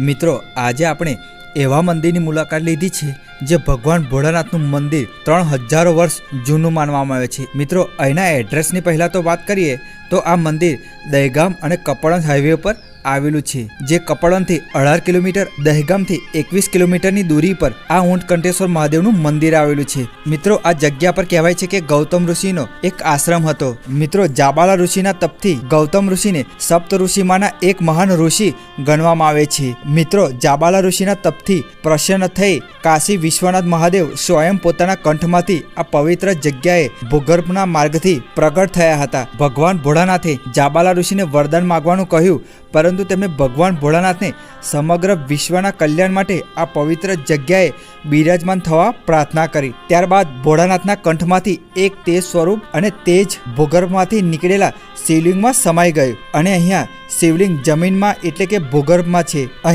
મિત્રો, આજે આપણે એવા મંદિરની મુલાકાત લીધી છે જે ભગવાન ભોળાનાથનું મંદિર ત્રણ હજારો વર્ષ જૂનું માનવામાં આવે છે. મિત્રો, અહીંના એડ્રેસની પહેલાં તો વાત કરીએ તો આ મંદિર દહેગામ અને કપડન હાઈવે પર આવેલું છે, જે કપડનથી અઢાર કિલોમીટર, દહેગામથી એકવીસ કિલોમીટરની દૂરી પર આ ઊંટ કંટેશ્વર મહાદેવનું મંદિર આવેલું છે. મિત્રો, આ જગ્યા પર કહેવાય છે કે ગૌતમ ઋષિનો એક આશ્રમ હતો. મિત્રો, જાબાલા ઋષિના તપથી ગૌતમ ઋષિને સપ્ત ઋષિમાંના એક મહાન ઋષિ ગણવામાં આવે છે. મિત્રો, જાબાલા ઋષિના તપથી પ્રસન્ન થઈ કાશી વિશ્વનાથ મહાદેવ સ્વયં પોતાના કંઠમાંથી આ પવિત્ર જગ્યાએ ભૂગર્ભના માર્ગથી પ્રગટ થયા હતા. ભગવાન ભોળાનાથે જાબાલા ઋષિને વરદાન માગવાનું કહ્યું પરંતુ તેમણે ભગવાન ભોળાનાથને સમગ્ર વિશ્વના કલ્યાણ માટે આ પવિત્ર જગ્યાએ બિરાજમાન થવા પ્રાર્થના કરી. ત્યારબાદ ભોળાનાથના કંઠમાંથી એક તેજ સ્વરૂપ અને તેજ ભૂગર્ભમાંથી નીકળેલા શિવલિંગમાં સમાઈ ગયું. અને અહીંયા શિવલિંગ જમીનમાં એટલે કે ભૂગર્ભમાં છે. અહીં